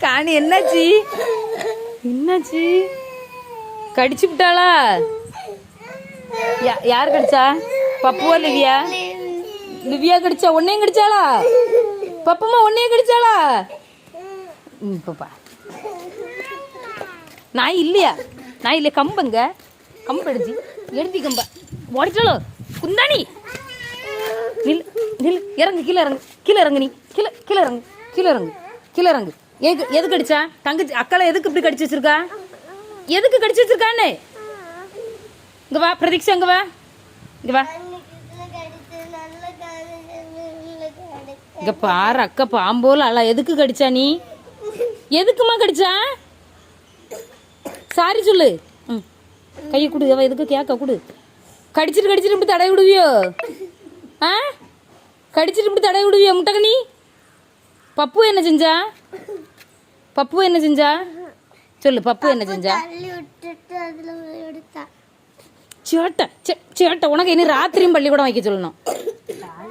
காணி என்னாச்சு? என்னாச்சு? கடிச்சு விட்டாளா? யா- யார் கடிச்சா? Papua Livia? லிவியா கடிச்சா உன்னையும் கடிச்சாளா? பப்பம்மா உன்னையும் கடிச்சாளா? ம் பாப்பா நாய் இல்லையா? நாய் இல்லையா? கம்பங்க கம்பு எடுத்து. எடுத்தி கம்ப. ஓடிச்சாலோ குந்தாணி? நில் நில். இறங்கு கீழே இறங்கு. கீழே இறங்கு நீ. கீழே கீழே இறங்கு. கீழே இறங்கு. கீழே இறங்கு எதுக்கு எதுக்கு அடிச்சா? தங்கச்சி அக்கால எதுக்கு இப்படி கடிச்சு வச்சிருக்கா? எதுக்கு கடிச்சு வச்சிருக்கான்னு? இங்க வா பிரதீக்ஷா இங்க வா. இங்க வா. இங்க பாரு அக்கா பாம்போல அல்ல எதுக்கு கடிச்சா நீ? எதுக்குமா கடிச்சா? சாரி சொல்லு. ம். கையை கொடு அவ எதுக்கு கேட்க கொடு. கடிச்சிட்டு கடிச்சிட்டு இப்படி தடவி விடுவியோ? ஆ? கடிச்சிட்டு இப்படி தடவி விடுவியோ முட்டகனி? பப்பு என்ன செஞ்சா? பப்பு என்ன செஞ்சா? சொல்லு பப்பு என்ன செஞ்சா? சேட்டை சேட்டை உனக்கு இனி ராத்திரியும் பள்ளிக்கூடம் வைக்க சொல்லணும்.